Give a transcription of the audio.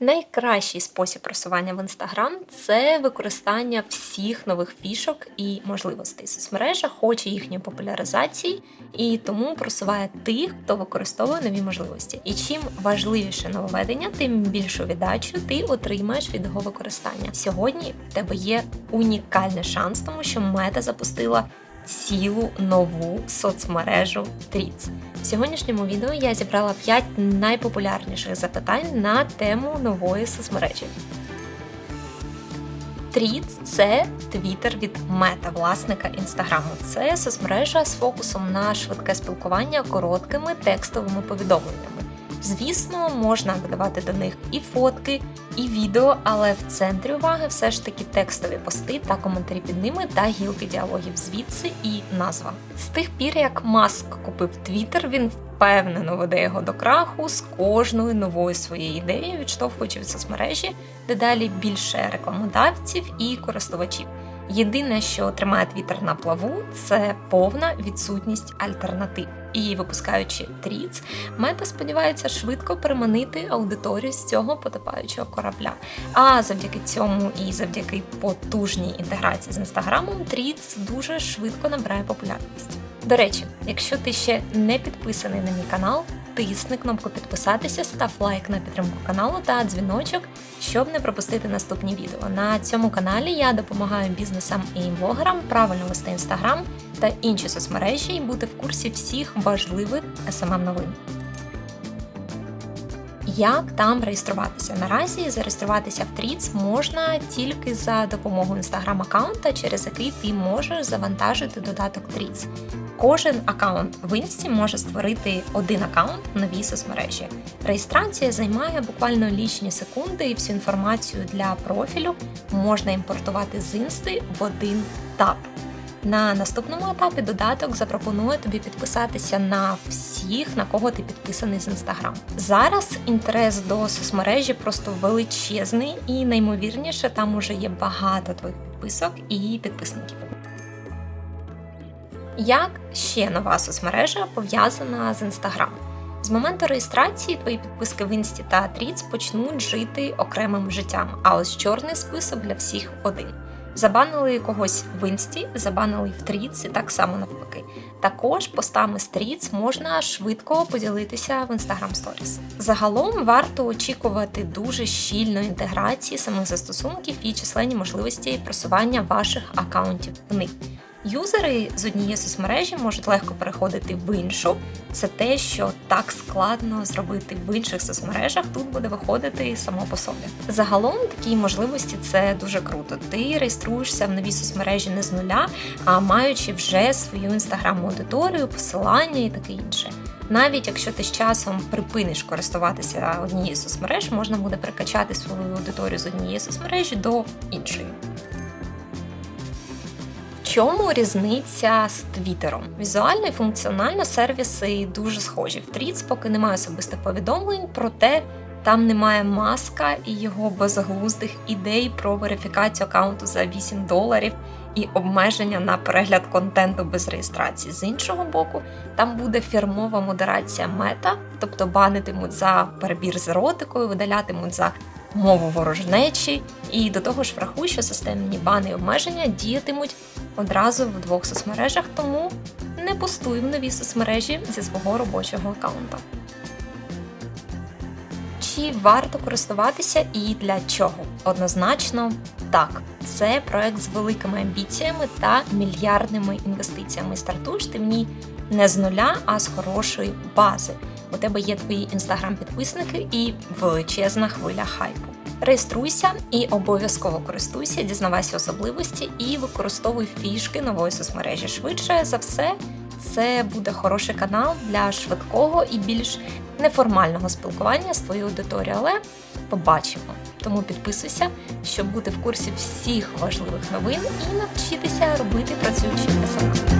Найкращий спосіб просування в Instagram – це використання всіх нових фішок і можливостей. Соцмережа хоче їхньої популяризації і тому просуває тих, хто використовує нові можливості. І чим важливіше нововведення, тим більшу віддачу ти отримаєш від його використання. Сьогодні в тебе є унікальний шанс, тому що мета запустила цілу нову соцмережу Тріц. В сьогоднішньому відео я зібрала 5 найпопулярніших запитань на тему нової соцмережі. Тріц це твіттер від мета, власника інстаграму. Це соцмережа з фокусом на швидке спілкування короткими текстовими повідомленнями. Звісно, можна додавати до них і фотки, і відео, але в центрі уваги все ж таки текстові пости та коментарі під ними та гілки діалогів звідси і назва. З тих пір, як Маск купив Твіттер, він впевнено веде його до краху з кожною новою своєю ідеєю, відштовхуючи від соцмережі дедалі більше рекламодавців і користувачів. Єдине, що тримає Твіттер на плаву, це повна відсутність альтернатив. І випускаючи тріц, мета сподівається швидко переманити аудиторію з цього потопаючого корабля. А завдяки цьому і завдяки потужній інтеграції з інстаграмом, тріц дуже швидко набирає популярність. До речі, якщо ти ще не підписаний на мій канал, тисни кнопку підписатися, став лайк на підтримку каналу та дзвіночок, щоб не пропустити наступні відео. На цьому каналі я допомагаю бізнесам і блогерам правильно вести інстаграм та інші соцмережі і бути в курсі всіх важливих smm новин. Як там реєструватися? Наразі зареєструватися в Тріц можна тільки за допомогою інстаграм-аккаунта, через який ти можеш завантажити додаток Тріц. Кожен аккаунт в інсті може створити один аккаунт в новій соцмережі. Реєстрація займає буквально лічні секунди, і всю інформацію для профілю можна імпортувати з інсти в один тап. На наступному етапі додаток запропонує тобі підписатися на всіх, на кого ти підписаний з інстаграм. Зараз інтерес до соцмережі просто величезний, і наймовірніше там уже є багато твоїх підписок і підписників. Як ще нова соцмережа пов'язана з інстаграм? З моменту реєстрації твої підписки в інсті та Тріц почнуть жити окремим життям, а ось чорний список для всіх один. Забанили когось в інсті, забанили в Тріц і так само навпаки. Також постами з Тріц можна швидко поділитися в Instagram Stories. Загалом варто очікувати дуже щільної інтеграції самих застосунків і численні можливості просування ваших акаунтів в них. Юзери з однієї соцмережі можуть легко переходити в іншу. Це те, що так складно зробити в інших соцмережах, тут буде виходити само по собі. Загалом такі можливості це дуже круто. Ти реєструєшся в новій соцмережі не з нуля, а маючи вже свою інстаграмну аудиторію, посилання і таке інше. Навіть якщо ти з часом припиниш користуватися однією соцмереж, можна буде перекачати свою аудиторію з однієї соцмережі до іншої чому різниця з Твіттером? Візуально і функціонально сервіси дуже схожі. В Тріц поки немає особистих повідомлень, проте там немає маска і його безглуздих ідей про верифікацію аккаунту за 8 доларів і обмеження на перегляд контенту без реєстрації. З іншого боку, там буде фірмова модерація мета, тобто банитимуть за перебір з еротикою, видалятимуть за мову ворожнечі, і до того ж врахуй, що системні бани і обмеження діятимуть одразу в двох соцмережах, тому не постуй в нові соцмережі зі свого робочого аккаунта. Чи варто користуватися і для чого? Однозначно так. Це проект з великими амбіціями та мільярдними інвестиціями. Стартуєш ти в ній не з нуля, а з хорошої бази. У тебе є твої інстаграм-підписники і величезна хвиля хайпу. Реєструйся і обов'язково користуйся, дізнавайся особливості і використовуй фішки нової соцмережі. Швидше за все, це буде хороший канал для швидкого і більш неформального спілкування з твоєю аудиторією, але побачимо. Тому підписуйся, щоб бути в курсі всіх важливих новин і навчитися робити працюючі СММ.